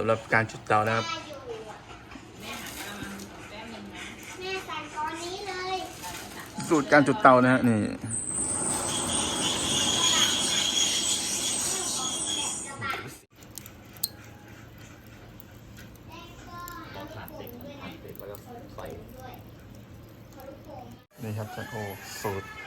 สำหรับการจุดเตานะครับ แม่ใส่ตอนนี้เลยสูตรการจุดเตานะฮะนี่นี่ครับจะโอสูตร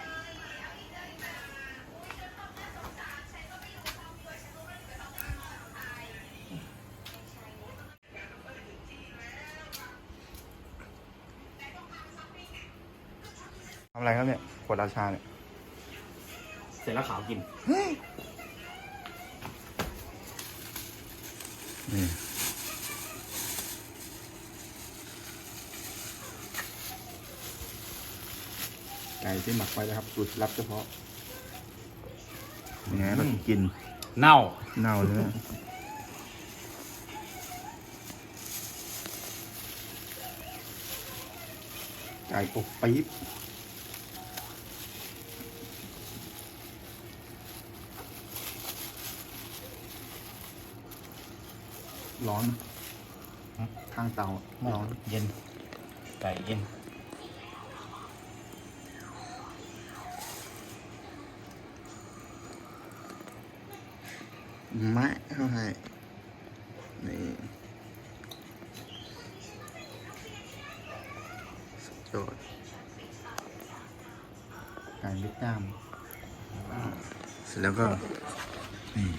อะไรครับเนี่ยขวดราชาเนี่ย เสร็จแล้วขาวกิน นี่ ไก่ที่หมักไว้นะครับสูตรลับเฉพาะยังไงเรากินเน่า เน่าเลยนะไก่อบปี๊บ ร้อนข้างเตาร้อนเย็น ไก่เย็นมะเข้าให้นี่สุดยอดไก่เล็กน้ำเสร็จแล้วก็นี่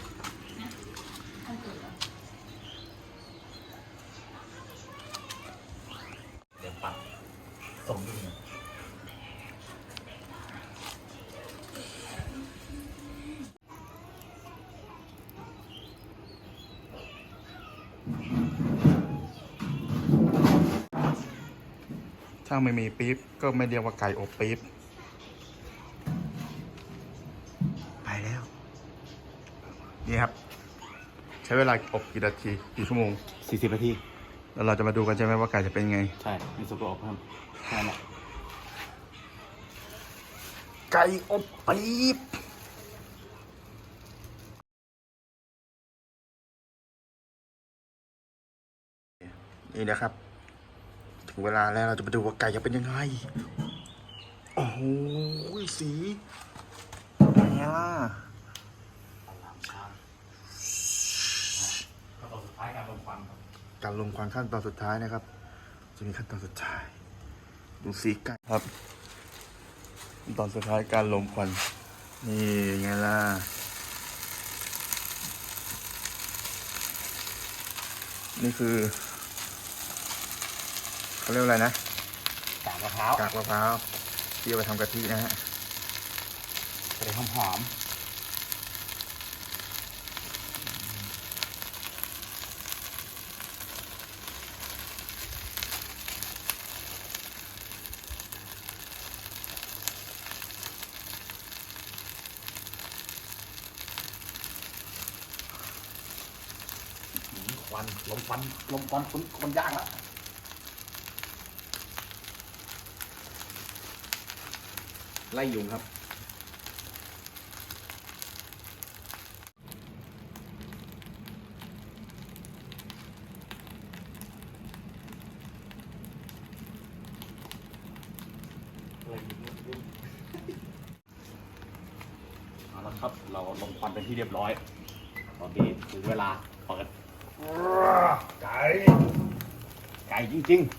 ถ้าไม่มีปี๊บก็ไม่เรียกว่าไก่อบปี๊บไปแล้ว นี่ครับ ใช้เวลาอบกี่นาทีกี่ชั่วโมง สี่สิบนาที แล้วเราจะมาดูกันใช่ไหมว่าไก่จะเป็นไง ใช่มีซุปเปอร์ออกเพิ่มแค่นั้นแหละไก่อบปี๊บนี่นะครับ ถึงเวลาแล้วเราจะมาดูว่าไก่จะเป็นยังไง โอ้โหสีเป็นไงล่ะขั้นตอนสุดท้ายการลงควันการลงควันขั้นตอนสุดท้ายนะครับ จะมีขั้นตอนสุดท้าย ดูสีไก่ครับขั้นตอนสุดท้ายการลงควัน นี่ไงล่ะนี่คือ เขาเรียกว่าอะไรนะกากมะพร้าวกากมะพร้าวที่เอาไปทำกะทินะฮะจะได้หอมหอมๆควันลมควันลมควันคนคนยากแล้ว ไล่ยุงครับเอาละครับ เราลงควันเป็นที่เรียบร้อย ตอนนี้ถึงเวลาเปิดไก่ไก่จริง ๆ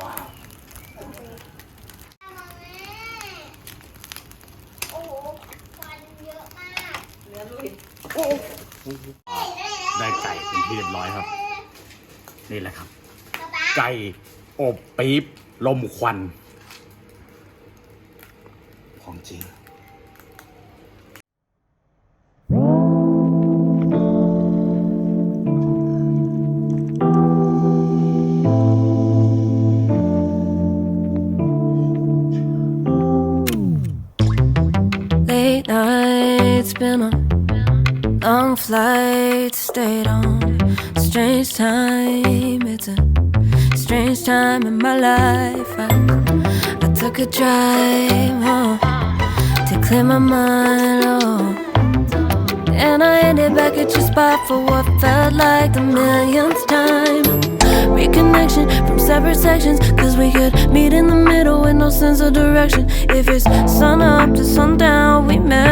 ว้าว โอ้โหควันเยอะมาก ได้ไก่เป็นที่เรียบร้อยครับ นี่แหละครับป๊าป๊าไก่อบปี๊บลมควันของจริง long flights, stayed on. Strange time, it's a strange time in my life. I, I took a drive home to clear my mind. Oh. And I ended back at your spot for what felt like the millionth time. Reconnection from separate sections, cause we could meet in the middle with no sense of direction. If it's sun up to sundown, we met.